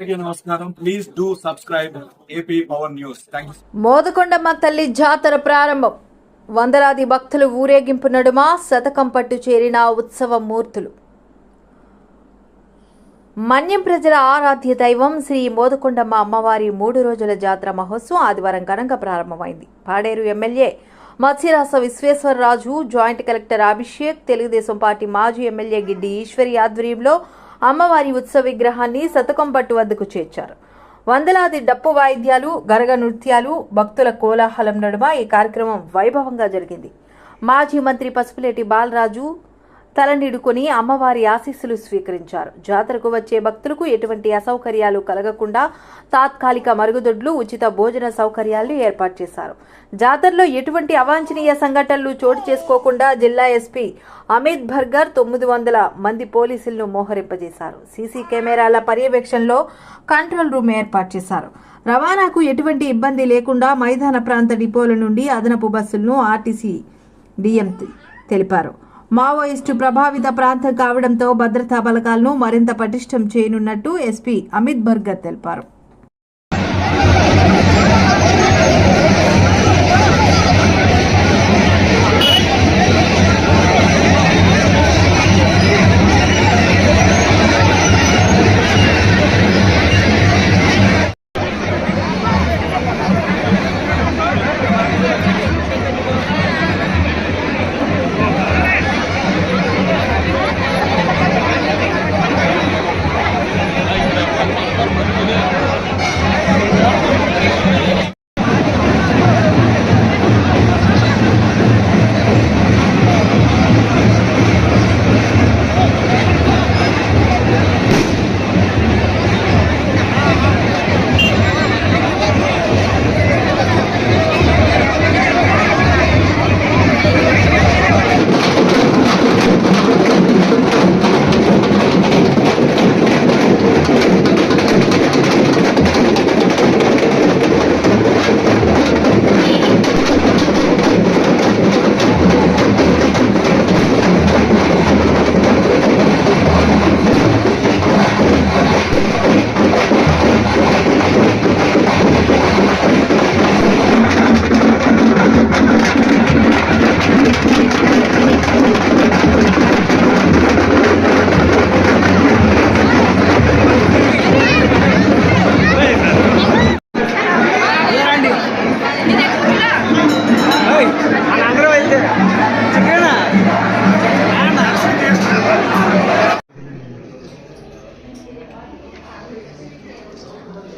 Please do subscribe AP power news Modakondamma తల్లి జాతర ప్రారంభం. వందలాది భక్తులు ఊరేగింపు నడుమ శతకం పట్టు చేరిన ఉత్సవ మూర్తులు. మన్యం ప్రజల ఆరాధ్య దైవం శ్రీ మోదకొండమ్మ అమ్మవారి మూడు రోజుల జాతర మహోత్సవం ఆదివారం ఘనంగా ప్రారంభమైంది. Paderu MLA Matsyarasa Visweswararaju joint collector Abhishek Telugu Desam party మాజీ ఎమ్మెల్యే గిడ్డి ఈశ్వరి ఆధ్వర్యంలో అమ్మవారి ఉత్సవ విగ్రహాన్ని శతకం పట్టు వద్దకు చేర్చారు. వందలాది డప్పు వాయిద్యాలు గరగ నృత్యాలు భక్తుల కోలాహలం నడుమ ఈ కార్యక్రమం వైభవంగా జరిగింది. మాజీ మంత్రి పసుపులేటి బాలరాజు తలనిడుకొని అమ్మవారి ఆశీస్సులు స్వీకరించారు. జాతరకు వచ్చే భక్తులకు ఎటువంటి అసౌకర్యాలు కలగకుండా తాత్కాలిక మరుగుదొడ్లు ఉచిత భోజన సౌకర్యాలు ఏర్పాటు చేశారు. జాతరలో ఎటువంటి అవాంఛనీయ సంఘటనలు చోటు చేసుకోకుండా జిల్లా ఎస్పీ అమిత్ భర్గర్ తొమ్మిది వందల మంది పోలీసులను మోహరింపజేశారు. సీసీ కెమెరాల పర్యవేక్షణలో కంట్రోల్ రూమ్ ఏర్పాటు చేశారు. రవాణాకు ఎటువంటి ఇబ్బంది లేకుండా మైదాన ప్రాంత డిపోల నుండి అదనపు బస్సులను ఆర్టీసీ డిఎం తెలిపారు. మావోయిస్టు ప్రభావిత ప్రాంతం కావడంతో భద్రతా బలగాలను మరింత పటిష్టం చేయనున్నట్టు ఎస్పీ అమిత్ బర్గర్ తెలిపారు.